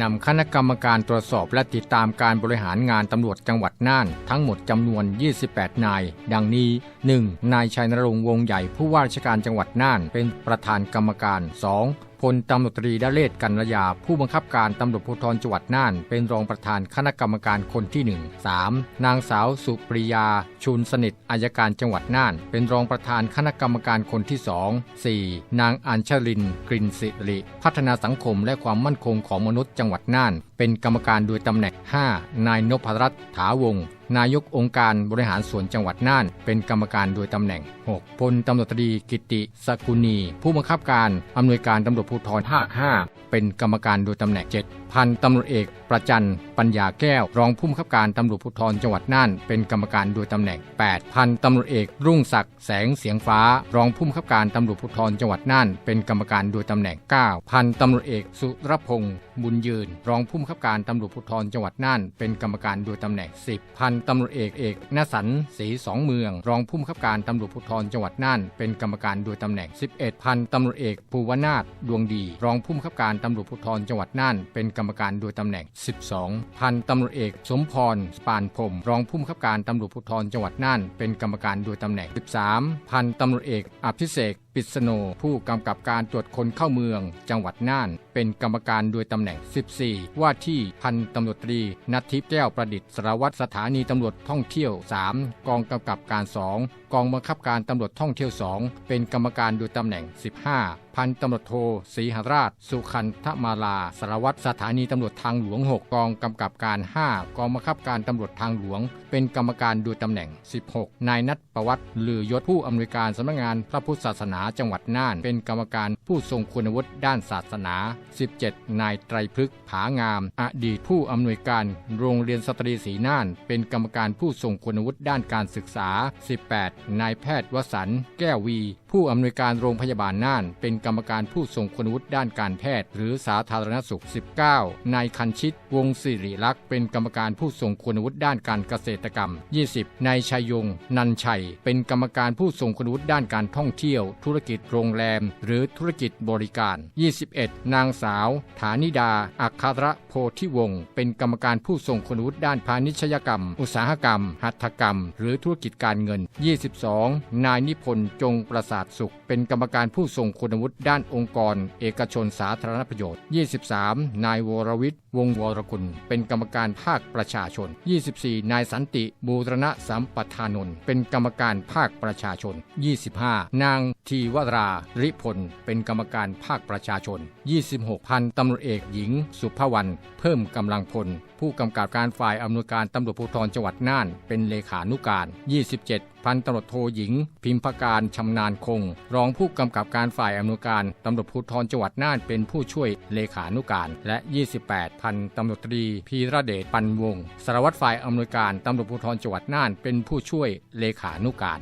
นำคณะกรรมการตรวจสอบและติดตามการบริหารงานตำรวจจังหวัดน่าน ทั้งหมดจำนวน 28 นาย ดังนี้ 1. นายชัยนรงค์วงใหญ่ผู้ว่าราชการจังหวัดน่านเป็นประธานกรรมการ 2. พลตำรวจตรีดเรศกันรยา ผู้บังคับการตำรวจภูธรจังหวัดน่าน เป็นรองประธานคณะกรรมการคนที่ 1 3. นางสาวสุปริยา ชุนสนิทอายการจังหวัดน่าน เป็นรองประธานคณะกรรมการคนที่ 2 4. นางอัญชลินกลินสิริ พัฒนาสังคมและความมั่นคงของมนุษย์จังหวัดน่าน เป็นกรรมการโดยตำแหน่ง 5. นายนพรัตน์ถาวง นายกองค์การบริหารส่วนจังหวัดน่าน เป็นกรรมการโดยตำแหน่ง 6. พลตำรวจตรีกิติสกุณี ผู้บังคับการอำนวยการตำรวจภูธรภาค5เป็นกรรมการโดยตำแหน่ง 7. พันตำรวจเอกประจันปัญญาแก้ว รองผู้บังคับการตำรวจภูธรจังหวัดน่านเป็นกรรมการโดยตำแหน่ง 8. พันตำรวจเอกรุ่งศักดิ์แสงเสียงฟ้า รองผู้บังคับการตำรวจภูธรจังหวัดน่านเป็นกรรมการโดยตำแหน่ง 9. พันตำรวจเอกสุรพงษ์บุญยืน รองผู้บังคับการตำรวจภูธรจังหวัดน่านเป็นกรรมการโดยตำแหน่ง 10. พันตำรวจเอกเอกนสันศรีสองเมือง รองผู้บังคับการตำรวจภูธรจังหวัดน่านเป็นกรรมการโดยตำแหน่ง 11 พันตำรวจเอกภูวนาถดวงดี รองผู้บังคับการตำรวจภูธรจังหวัดน่านเป็นกรรมการโดยตำแหน่ง 12 พันตำรวจเอกสมพรปานพรมรองผู้บังคับการตำรวจภูธรจังหวัดน่านเป็นกรรมการโดยตำแหน่ง 13 พันตำรวจเอกอภิเษก ปิษโน ผู้กำกับการตรวจคนเข้าเมือง จังหวัดน่าน เป็นกรรมการโดยตำแหน่ง 14 ว่าที่พันตำรวจตรีนัททิพย์แก้วประดิษฐ์สารวัตรสถานีตำรวจท่องเที่ยว 3 กองกำกับการ 2 กองบังคับการตำรวจท่องเที่ยว 2 เป็นกรรมการโดยตำแหน่ง 15พันตำรวจโทศรีหราช สุขันธมาลา สารวัตรสถานีตำรวจทางหลวง 6 กองกำกับการ 5 กองบังคับการตำรวจทางหลวง เป็นกรรมการโดยตำแหน่ง 16 นายนัทประวัติลือยศผู้อำนวยการสำนักงานพระพุทธศาสนาจังหวัดน่าน เป็นกรรมการผู้ทรงคุณวุฒิด้านศาสนา 17 นายไตรพฤกษ์ผางาม อดีตผู้อำนวยการโรงเรียนสตรีศรีน่าน เป็นกรรมการผู้ทรงคุณวุฒิด้านการศึกษา 18 นายแพทย์วสันแก้ววี ผู้อำนวยการโรงพยาบาลน่าน เป็นกรรมการผู้ทรงคุณวุฒิด้านการแพทย์ หรือสาธารณสุข 19 นายคันชิต วงศิริลักษ์เป็นกรรมการผู้ทรงคุณวุฒิด้านการเกษตรกรรม 20 นายชัยยง นันชัย เป็นกรรมการผู้ทรงคุณวุฒิด้านการท่องเที่ยวธุรกิจโรงแรม หรือธุรกิจบริการ 21 นางสาว ฐานิดา อัครโพธิวงศ์ เป็นกรรมการผู้ทรงคุณวุฒิด้านพาณิชยกรรม อุตสาหกรรม หัตถกรรม หรือธุรกิจการเงิน 22 นายนิพนธ์จงประสาทสุข เป็นกรรมการผู้ทรงคุณวุฒิด้านองค์กร เอกชนสาธารณประโยชน์ 23 นายวรวิทย์วงวรกุล เป็นกรรมการภาคประชาชน 24 นายสันติบูรณะสัมปทานนท์เป็นกรรมการภาคประชาชน 25 นางทีวราริพล เป็นกรรมการภาคประชาชน 26 พันตำรวจเอกหญิง สุภวรรณเพิ่มกำลังพล ผู้กำกับการฝ่ายอำนวยการตำรวจภูธรจังหวัดน่าน เป็นเลขานุการ 27 พันตำรวจโทหญิง พิมพการชำนาญคง รองผู้กำกับการฝ่ายอำนวยการตำรวจภูธรจังหวัดน่านเป็นผู้ช่วยเลขานุการ และ 28 พันตำรวจตรีพีระเดชปันวงศ์สารวัตรฝ่ายอำนวยการตำรวจภูธรจังหวัดน่านเป็นผู้ช่วยเลขานุการ